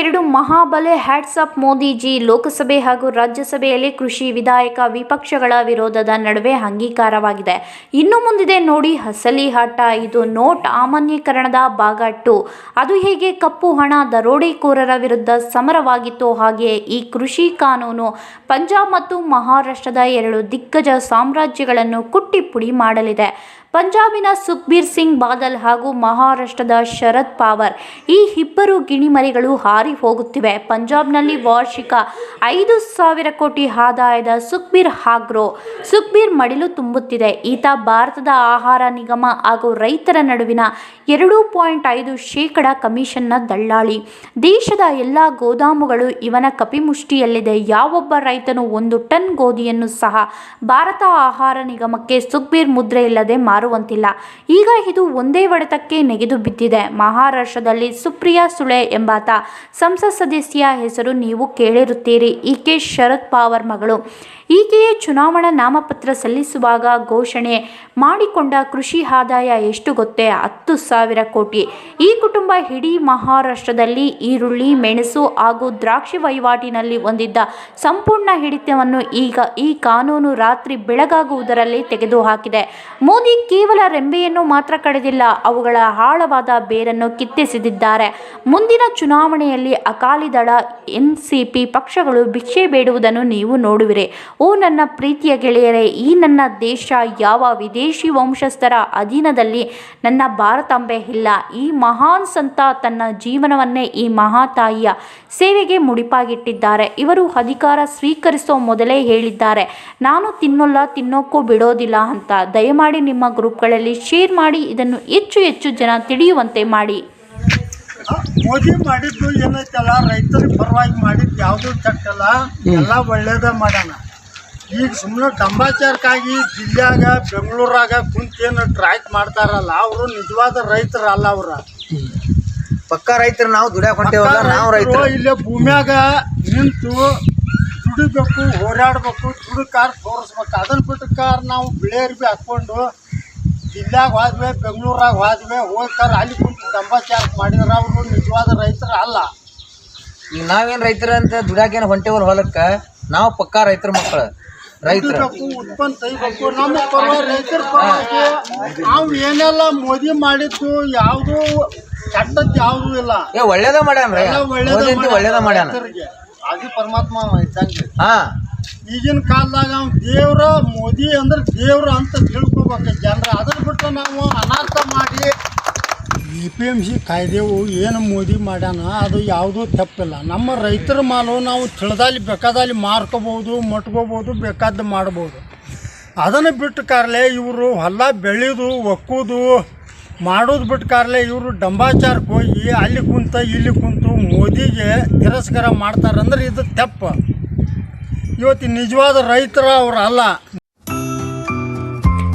ಎರಡು ಮಹಾಬಲೆ ಹ್ಯಾಟ್ಸಪ್ ಮೋದಿಜಿ ಲೋಕಸಭೆ ಹಾಗೂ ರಾಜ್ಯಸಭೆಯಲ್ಲಿ ಕೃಷಿ ವಿಧಾಯಕ ವಿಪಕ್ಷಗಳ ವಿರೋಧದ ನಡುವೆ ಅಂಗೀಕಾರವಾಗಿದೆ. ಇನ್ನು ಮುಂದಿದೆ ನೋಡಿ ಹಸಲಿ ಆಟ ಇದು ನೋಟ್ ಅಮಾನ್ಯೀಕರಣದ ಭಾಗ ಅದು ಹೇಗೆ ಕಪ್ಪು ಹಣ ದರೋಡೆಕೋರರ ವಿರುದ್ಧ ಸಮರವಾಗಿತ್ತು ಹಾಗೆಯೇ ಈ ಕೃಷಿ ಕಾನೂನು ಪಂಜಾಬ್ ಮತ್ತು ಮಹಾರಾಷ್ಟ್ರದ ಎರಡು ದಿಗ್ಗಜ ಸಾಮ್ರಾಜ್ಯಗಳನ್ನು ಕುಟ್ಟಿ ಪುಡಿ ಮಾಡಲಿದೆ. ಪಂಜಾಬಿನ ಸುಖ್ಬೀರ್ ಸಿಂಗ್ ಬಾದಲ್ ಹಾಗೂ ಮಹಾರಾಷ್ಟ್ರದ ಶರದ್ ಪಾವರ್ ಈ ಇಬ್ಬರು ಗಿಣಿಮರಿಗಳು ಹಾರಿ ಹೋಗುತ್ತಿವೆ. ಪಂಜಾಬ್ನಲ್ಲಿ ವಾರ್ಷಿಕ ಐದು ಸಾವಿರ ಕೋಟಿ ಆದಾಯದ ಸುಖ್ಬೀರ್ ಹಾಗ್ರೋ ಸುಖ್ಬೀರ್ ಮಡಿಲು ತುಂಬುತ್ತಿದೆ. ಈತ ಭಾರತದ ಆಹಾರ ನಿಗಮ ಹಾಗೂ ರೈತರ ನಡುವಿನ ಎರಡು ಪಾಯಿಂಟ್ ಐದು ಶೇಕಡ ಕಮಿಷನ್ನ ದಳ್ಳಾಳಿ. ದೇಶದ ಎಲ್ಲ ಗೋದಾಮುಗಳು ಇವನ ಕಪಿಮುಷ್ಟಿಯಲ್ಲಿದೆ. ಯಾವೊಬ್ಬ ರೈತನು ಒಂದು ಟನ್ ಗೋಧಿಯನ್ನು ಸಹ ಭಾರತ ಆಹಾರ ನಿಗಮಕ್ಕೆ ಸುಖ್ಬೀರ್ ಮುದ್ರೆ ಇಲ್ಲದೆ ಮಾರುವಂತಿಲ್ಲ. ಈಗ ಇದು ಒಂದೇ ಒಡೆತಕ್ಕೆ ನೆಗೆದು ಬಿದ್ದಿದೆ. ಮಹಾರಾಷ್ಟ್ರದಲ್ಲಿ ಸುಪ್ರಿಯಾ ಸುಳೆ ಎಂಬಾತ ಸಂಸತ್ ಸದಸ್ಯ ಹೆಸರು ನೀವು ಕೇಳಿರುತ್ತೀರಿ. ಈಕೆ ಶರದ್ ಪವಾರ್ ಮಗಳು. ಈಕೆಯೇ ಚುನಾವಣಾ ನಾಮಪತ್ರ ಸಲ್ಲಿಸುವಾಗ ಘೋಷಣೆ ಮಾಡಿಕೊಂಡ ಕೃಷಿ ಆದಾಯ ಎಷ್ಟು ಗೊತ್ತೇ? ಹತ್ತು ಸಾವಿರ ಕೋಟಿ. ಈ ಕುಟುಂಬ ಇಡೀ ಮಹಾರಾಷ್ಟ್ರದಲ್ಲಿ ಈರುಳ್ಳಿ, ಮೆಣಸು ಹಾಗೂ ದ್ರಾಕ್ಷಿ ವಹಿವಾಟಿನಲ್ಲಿ ಹೊಂದಿದ್ದ ಸಂಪೂರ್ಣ ಹಿಡಿತವನ್ನು ಈಗ ಈ ಕಾನೂನು ರಾತ್ರಿ ಬೆಳಗಾಗುವುದರಲ್ಲಿ ತೆಗೆದುಹಾಕಿದೆ. ಮೋದಿ ಕೇವಲ ರೆಂಬೆಯನ್ನು ಮಾತ್ರ ಕಡಿದಿಲ್ಲ, ಅವುಗಳ ಆಳವಾದ ಬೇರನ್ನು ಕಿತ್ತೆಸೆದಿದ್ದಾರೆ. ಮುಂದಿನ ಚುನಾವಣೆಯಲ್ಲಿ ಅಕಾಲಿ ದಳ ಎನ್ಸಿಪಿ ಪಕ್ಷಗಳು ಭಿಕ್ಷೆ ಬೇಡುವುದನ್ನು ನೀವು ನೋಡುವಿರಿ. ಓ ನನ್ನ ಪ್ರೀತಿಯ ಗೆಳೆಯರೇ ಈ ನನ್ನ ದೇಶ ಯಾವ ವಿದೇಶಿ ವಂಶಸ್ಥರ ಅಧೀನದಲ್ಲಿ ನನ್ನ ಭಾರತಾಂಬೆ ಇಲ್ಲ. ಈ ಮಹಾನ್ ಸಂತ ತನ್ನ ಜೀವನವನ್ನೇ ಈ ಮಹಾತಾಯಿಯ ಸೇವೆಗೆ ಮುಡಿಪಾಗಿಟ್ಟಿದ್ದಾರೆ. ಇವರು ಅಧಿಕಾರ ಸ್ವೀಕರಿಸೋ ಮೊದಲೇ ಹೇಳಿದ್ದಾರೆ. ನಾನು ತಿನ್ನೋಲ್ಲ ತಿನ್ನೋಕ್ಕೂ ಬಿಡೋದಿಲ್ಲ ಅಂತ. ದಯಮಾಡಿ ನಿಮ್ಮ ಗ್ರೂಪ್ಗಳಲ್ಲಿ ಶೇರ್ ಮಾಡಿ ಇದನ್ನು ಹೆಚ್ಚು ಹೆಚ್ಚು ಜನ ತಿಳಿಯುವಂತೆ ಮಾಡಿ. ಮೋದಿ ಮಾಡಿದ್ದು ಏನೈತಲ್ಲ ರೈತರಿಗೆ ಪರವಾಗಿ ಮಾಡಿದ್ದು ಯಾವುದೂ ತಟ್ಟಲ್ಲ. ಎಲ್ಲ ಒಳ್ಳೇದ ಮಾಡ್ಯಾನ ಈಗ ಸುಮ್ಮನೆ ಡಂಬಾಚಾರಕ್ಕಾಗಿ ಜಿಲ್ಲೆಯಾಗ ಬೆಂಗಳೂರಾಗ ಕುಂತೇನು ಟ್ರ್ಯಾಕ್ ಮಾಡ್ತಾರಲ್ಲ ಅವರು ನಿಜವಾದ ರೈತರಲ್ಲ ಅವ್ರ. ಪಕ್ಕ ರೈತರು ನಾವು ದುಡಿಯಾಕ ಹೊಂಟೇವಲ್ಲ ನಾವು ರೈತರು ಇಲ್ಲೇ ಭೂಮ್ಯಾಗ ನಿಂತು ದುಡಿಬೇಕು ಹೋರಾಡಬೇಕು ದುಡಿ ಕಾರ್ ತೋರಿಸ್ಬೇಕು. ಅದನ್ನ ಬಿಟ್ಟು ಕಾರ್ ನಾವು ಬಿಳೆ ಭೀ ಹಾಕ್ಕೊಂಡು ಜಿಲ್ಲೆಯಾಗ ಹೋದ್ವಿ ಬೆಂಗಳೂರಾಗ ಹೋದ್ವಿ ಹೋಗ್ತಾರ ಅಲ್ಲಿ ಕುಂತು ಡಂಬಾಚಾರ ಮಾಡಿದ್ರೆ. ಅವರು ನಿಜವಾದ ರೈತರು ಅಲ್ಲ. ಈಗ ನಾವೇನ್ ರೈತರ ಅಂತ ದುಡಿಯಾಕೇನು ಹೊಂಟೇವಲ್ಲ ಹೊಲಕ್ಕೆ? ನಾವು ಪಕ್ಕ ರೈತರ ಮಕ್ಕಳು. ದುಡಿಬೇಕು ಉತ್ಪನ್ನ ತೆಗಿಬೇಕು. ನಮ್ಮ ಪರವಾಗಿ ರೈತರ ಪರವಾಗಿ ನಾವು ಏನೆಲ್ಲ ಮೋದಿ ಮಾಡಿದ್ದು ಯಾವುದು ಕೆಟ್ಟದ್ದು ಯಾವುದೂ ಇಲ್ಲ. ಏ ಒಳ್ಳೇದ ಮಾಡ್ಯಾನ್ರಿ. ಎಲ್ಲ ಒಳ್ಳೇದ ಅಂತ ಒಳ್ಳೇದ ಮಾಡ್ಯಾನ. ರೈತರಿಗೆ. ಅದು ಪರಮಾತ್ಮ ಇದ್ದಂಗೆ. ಹಾ. ಈಗಿನ ಕಾಲದಾಗ ಅವ್ನು ದೇವ್ರ ಮೋದಿ ಅಂದ್ರೆ ದೇವ್ರ ಅಂತ ತಿಳ್ಕೊಬೇಕು ಜನರ. ಅದನ್ನ ಬಿಟ್ಟು ನಾವು ಅನಾರ್ಥ ಮಾಡಿ ಎ ಪಿ ಎಂ ಸಿ ಕಾಯ್ದೆವು ಏನು ಮೋದಿ ಮಾಡ್ಯಾನ, ಅದು ಯಾವುದೂ ತಪ್ಪಿಲ್ಲ. ನಮ್ಮ ರೈತರ ಮಾಲು ನಾವು ತಿಳಿದಲ್ಲಿ ಬೇಕಾದಲ್ಲಿ ಮಾರ್ಕೋಬೋದು ಮಟ್ಕೋಬೋದು ಬೇಕಾದ್ದು ಮಾಡ್ಬೋದು. ಅದನ್ನು ಬಿಟ್ಟು ಕಾರ್ಲೆ ಇವರು ಹೊಲ ಬೆಳೆದು, ಒಕ್ಕೋದು ಮಾಡೋದು ಬಿಟ್ಟು ಕಾರ್ಲೆ ಇವರು ಡಂಬಾಚಾರಕ್ಕೆ ಹೋಗಿ ಅಲ್ಲಿ ಕುಂತ, ಇಲ್ಲಿ ಕುಂತು ಮೋದಿಗೆ ತಿರಸ್ಕಾರ ಮಾಡ್ತಾರಂದ್ರೆ ಇದು ತಪ್ಪು. ಇವತ್ತು ನಿಜವಾದ ರೈತರ ಅವ್ರು ಅಲ್ಲ.